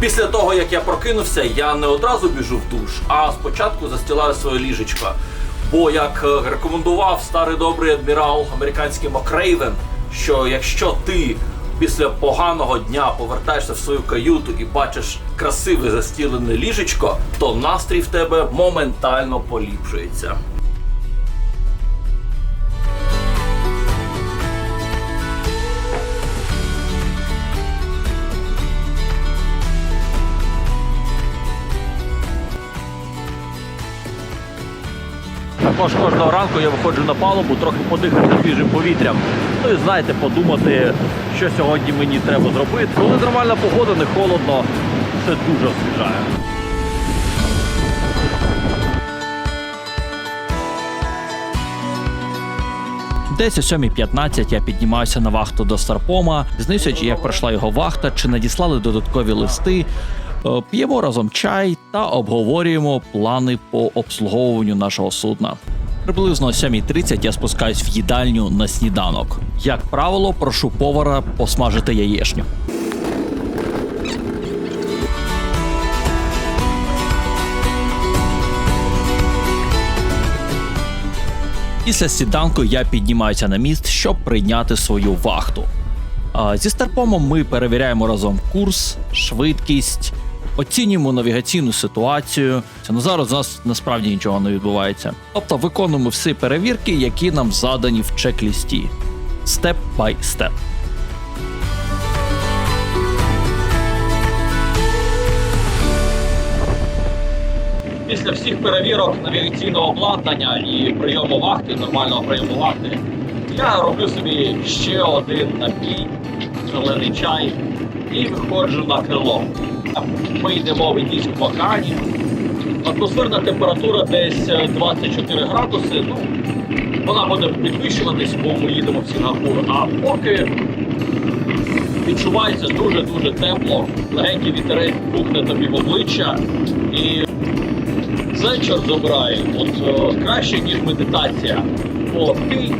Після того, як я прокинувся, я не одразу біжу в душ, а спочатку застілаю своє ліжечко. Бо, як е, рекомендував старий добрий адмірал американський Макрейвен, що якщо ти після поганого дня повертаєшся в свою каюту і бачиш красиве застілене ліжечко, то настрій в тебе моментально поліпшується. Також кожного ранку я виходжу на палубу, трохи подихати свіжим повітрям. Ну і знаєте, подумати, що сьогодні мені треба зробити. Коли нормальна погода, не холодно, це дуже освіжає. Десь о 7.15 я піднімаюся на вахту до Старпома, дізнаюся, як пройшла його вахта, чи надіслали додаткові листи. Е, П'ємо разом чай та обговорюємо плани по обслуговуванню нашого судна. Приблизно о 7.30 я спускаюсь в їдальню на сніданок. Як правило, прошу повара посмажити яєшню. Після сніданку я піднімаюся на міст, щоб прийняти свою вахту. Зі старпомом ми перевіряємо разом курс, швидкість, оцінюємо навігаційну ситуацію. Ну зараз у нас насправді нічого не відбувається. Тобто виконуємо всі перевірки, які нам задані в чек-лісті. Степ бай степ. Після всіх перевірок навігаційного обладнання і прийому вахти, нормального прийому вахти, я роблю собі ще один напій, зелений чай, і виходжу на крило. Ми йдемо в Індійському океані. Атмосферна температура десь е, 24 градуси. Ну, вона буде підвищуватись, бо ми їдемо в Сінгапур. А поки відчувається дуже-дуже тепло, легенький вітерець пухне тобі в обличчя. І це чорт забирає. От е, краще, ніж медитація. Бо ти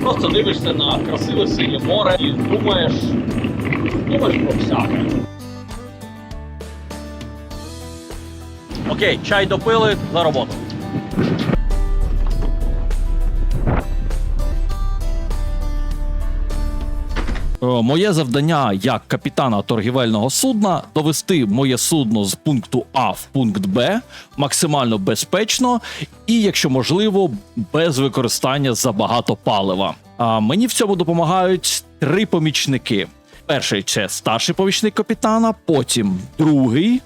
просто дивишся на красиве синє море і думаєш, думаєш про всяке. Окей, чай допили за роботу. Е, Моє завдання як капітана торгівельного судна довести моє судно з пункту А в пункт Б максимально безпечно і, якщо можливо, без використання забагато палива. А мені в цьому допомагають три помічники: перший це старший помічник капітана, потім другий.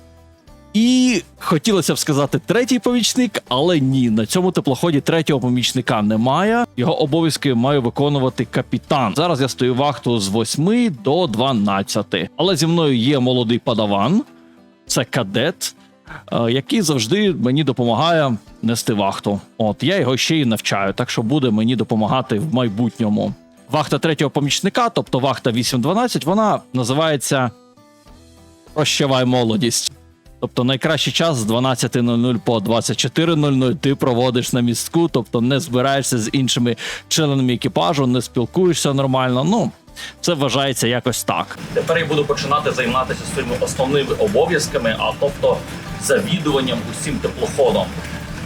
І хотілося б сказати третій помічник, але ні, на цьому теплоході третього помічника немає. Його обов'язки має виконувати капітан. Зараз я стою вахту з 8 до 12. Але зі мною є молодий падаван, це кадет, е, який завжди мені допомагає нести вахту. От я його ще й навчаю, так що буде мені допомагати в майбутньому. Вахта третього помічника, тобто вахта 8-12, вона називається Прощавай молодість. Тобто найкращий час з 12.00 по 24.00 ти проводиш на містку, тобто не збираєшся з іншими членами екіпажу, не спілкуєшся нормально. Ну, це вважається якось так. Тепер я буду починати займатися своїми основними обов'язками, а тобто завідуванням усім теплоходом.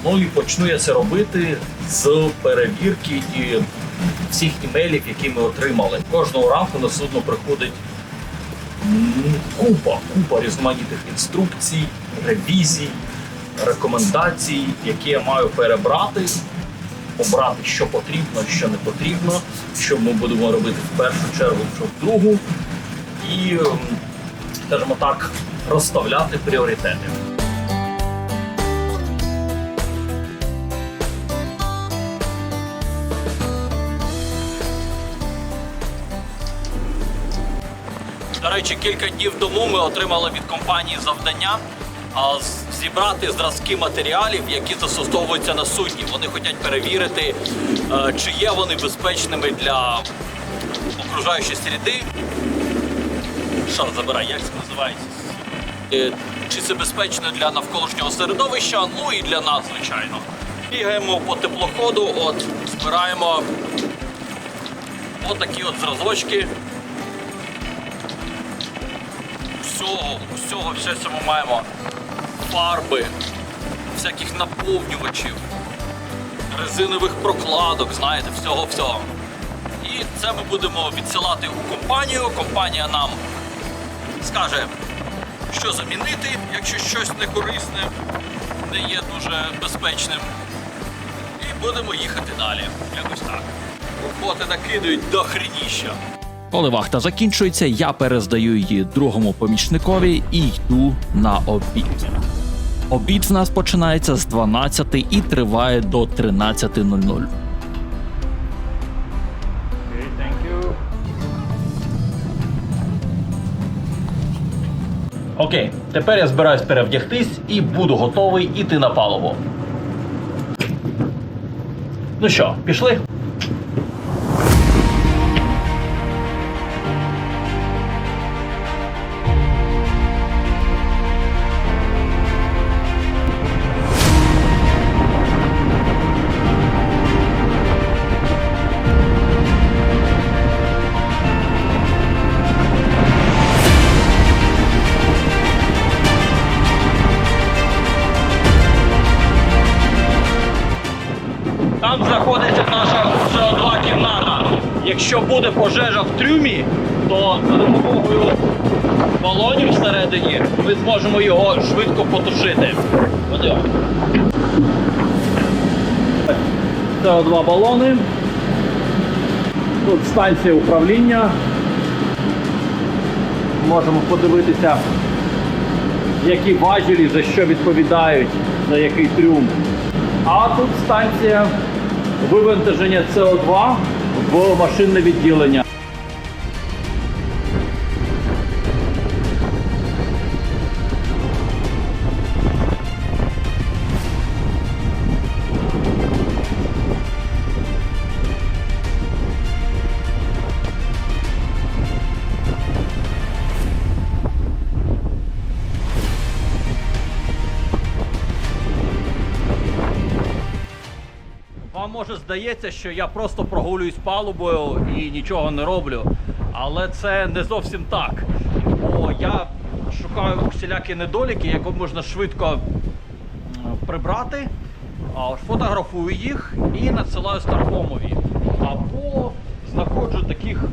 Ну і почну я це робити з перевірки і всіх імейлів, які ми отримали. Кожного ранку на судно приходить купа, купа різноманітних інструкцій, ревізій, рекомендацій, які я маю перебрати, обрати, що потрібно, що не потрібно, що ми будемо робити в першу чергу, що в другу, і, ем, скажімо так, розставляти пріоритети. Речі, кілька днів тому ми отримали від компанії завдання зібрати зразки матеріалів, які застосовуються на судні. Вони хочуть перевірити, е, чи є вони безпечними для окружаючої середи. Що, забирай, як це називається? Е, Чи це безпечно для навколишнього середовища, ну і для нас, звичайно. Бігаємо по теплоходу, от збираємо отакі от зразочки всього, всього, все це ми маємо фарби, всяких наповнювачів, резинових прокладок, знаєте, всього-всього. І це ми будемо відсилати у компанію. Компанія нам скаже, що замінити, якщо щось не корисне, не є дуже безпечним. І будемо їхати далі. Якось так. Роботи накидають до хреніща. Коли вахта закінчується, я перездаю її другому помічникові і йду на обід. Обід в нас починається з 12 і триває до 13.00. Окей, тепер я збираюсь перевдягтись і буду готовий іти на палубу. Ну що, пішли? Буде пожежа в трюмі, то за допомогою балонів всередині ми зможемо його швидко потушити. Ходімо. СО2 балони. Тут станція управління. Можемо подивитися, які важелі за що відповідають, за який трюм. А тут станція вивантаження СО2 в машинне відділення. Може здається, що я просто прогулююсь палубою і нічого не роблю. Але це не зовсім так. Бо я шукаю всілякі недоліки, які можна швидко прибрати, фотографую їх і надсилаю Старкомові. Або знаходжу таких,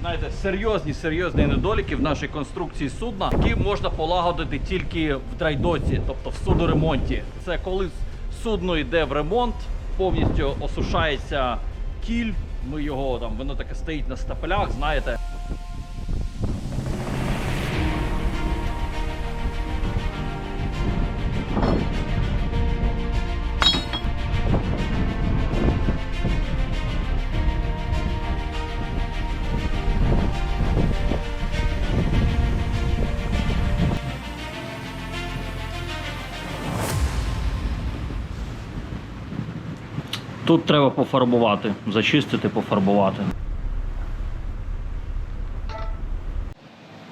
знаєте, серйозні серйозні недоліки в нашій конструкції судна, які можна полагодити тільки в драйдоці, тобто в судоремонті. Це коли судно йде в ремонт, повністю осушається кіль. Ми його там, воно таке стоїть на стапелях, знаєте. Тут треба пофарбувати, зачистити, пофарбувати.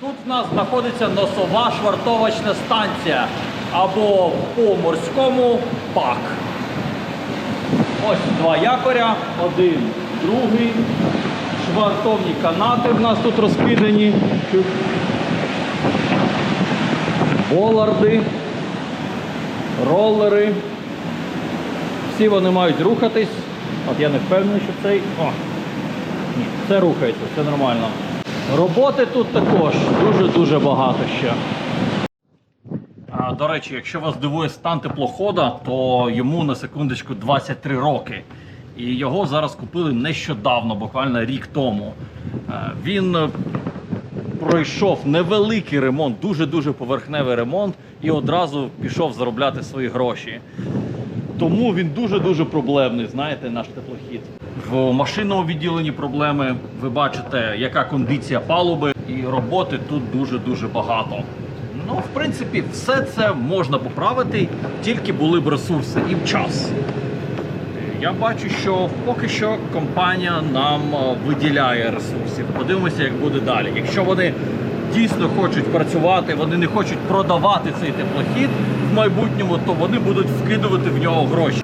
Тут в нас знаходиться носова швартовочна станція або по-морському пак. Ось два якоря, один, другий. Швартовні канати в нас тут розкидані. Боларди, ролери. Всі вони мають рухатись. От я не впевнений, що цей. О! Ні, це рухається, все нормально. Роботи тут також дуже-дуже багато ще. А, до речі, якщо вас дивує стан теплохода, то йому на секундочку 23 роки. І його зараз купили нещодавно, буквально рік тому. Е, Він е, пройшов невеликий ремонт, дуже-дуже поверхневий ремонт, і одразу пішов заробляти свої гроші. Тому він дуже-дуже проблемний, знаєте, наш теплохід. В машинному відділенні проблеми. Ви бачите, яка кондиція палуби, і роботи тут дуже-дуже багато. Ну, в принципі, все це можна поправити, тільки були б ресурси і час. Я бачу, що поки що компанія нам е, виділяє ресурсів. Подивимося, як буде далі. Якщо вони дійсно хочуть працювати, вони не хочуть продавати цей теплохід майбутньому, то вони будуть вкидувати в нього гроші.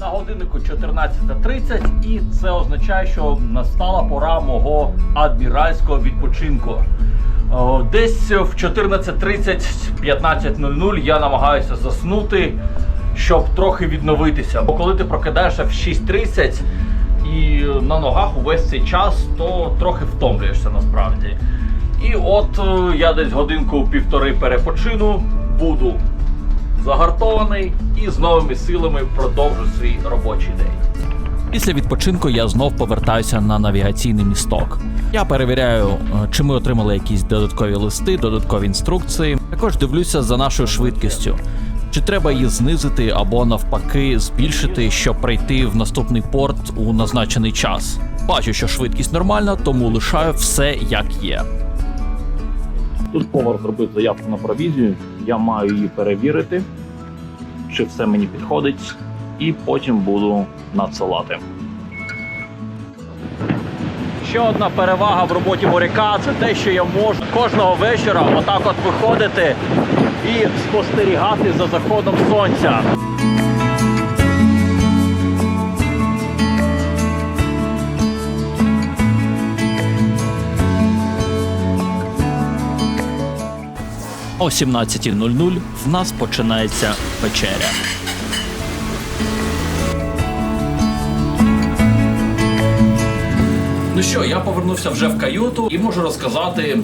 На годиннику 14.30 і це означає, що настала пора мого адміральського відпочинку. Десь в 14.30-15.00 я намагаюся заснути, щоб трохи відновитися. Бо коли ти прокидаєшся в 6.30 і на ногах увесь цей час, то трохи втомлюєшся насправді. І от е, я десь годинку-півтори перепочину, буду загартований і з новими силами продовжу свій робочий день. Після відпочинку я знов повертаюся на навігаційний місток. Я перевіряю, е, чи ми отримали якісь додаткові листи, додаткові інструкції. Також дивлюся за нашою швидкістю. Чи треба її знизити або навпаки збільшити, щоб прийти в наступний порт у назначений час. Бачу, що швидкість нормальна, тому лишаю все як є. Тут повар зробив заявку на провізію. Я маю її перевірити, чи все мені підходить, і потім буду надсилати. Ще одна перевага в роботі моряка це те, що я можу кожного вечора отак от виходити і спостерігати за заходом сонця. О 17.00 в нас починається вечеря. Ну що, я повернувся вже в каюту і можу розказати,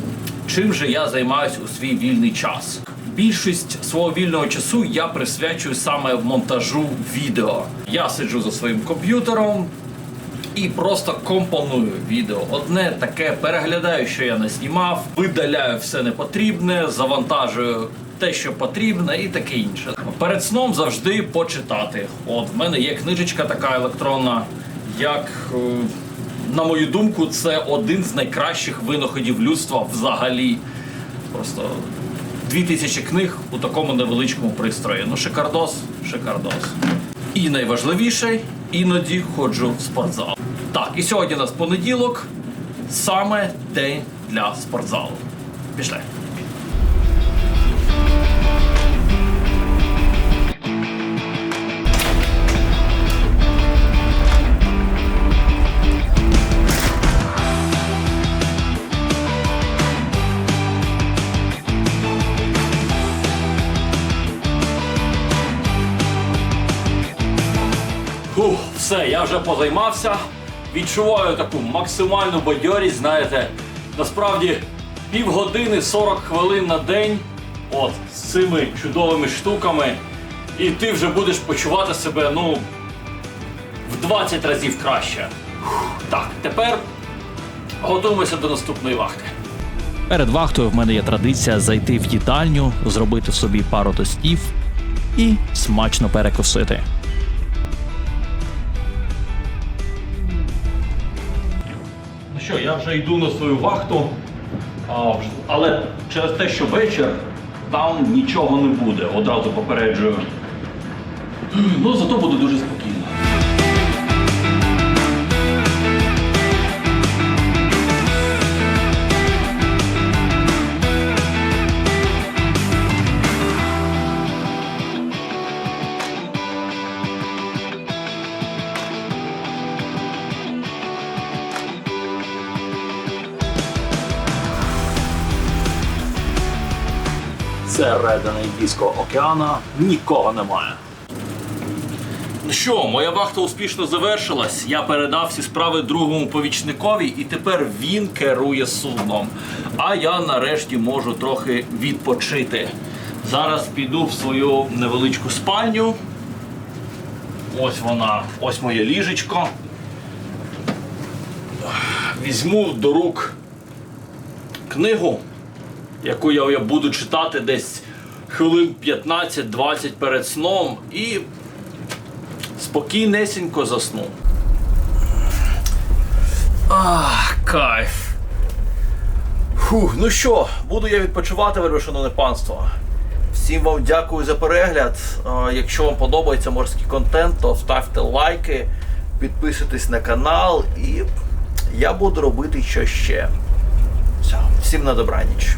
чим же я займаюся у свій вільний час. Більшість свого вільного часу я присвячую саме монтажу відео. Я сиджу за своїм комп'ютером і просто компоную відео. Одне таке переглядаю, що я наснімав, видаляю все непотрібне, завантажую те, що потрібне, і таке інше. Перед сном завжди почитати. От в мене є книжечка така електронна, як. е, на мою думку, це один з найкращих винаходів людства взагалі. Просто дві тисячі книг у такому невеличкому пристрої. Ну, шикардос, шикардос. І найважливіше, іноді ходжу в спортзал. Так, і сьогодні у нас понеділок, саме день для спортзалу. Пішли. Все, я вже позаймався. Відчуваю таку максимальну бадьорість, знаєте. Насправді півгодини 40 хвилин на день. От з цими чудовими штуками. І ти вже будеш почувати себе, ну, в 20 разів краще. Так, тепер готуємося до наступної вахти. Перед вахтою в мене є традиція зайти в їдальню, зробити собі пару тостів і смачно перекусити. Що, я вже йду на свою вахту, але через те, що вечір, там нічого не буде, одразу попереджую. Ну, зато буде дуже спокійно. Індійського океану нікого немає. Ну що, моя вахта успішно завершилась. Я передав всі справи другому повічникові, і тепер він керує судном. А я нарешті можу трохи відпочити. Зараз піду в свою невеличку спальню. Ось вона, ось моє ліжечко. Візьму до рук книгу яку я буду читати десь хвилин 15-20 перед сном і спокійнесенько засну. Ах, кайф. Фух, ну що, буду я відпочивати, вельми панство. Всім вам дякую за перегляд. Якщо вам подобається морський контент, то ставте лайки, підписуйтесь на канал і я буду робити що ще. Все, всім на добраніч.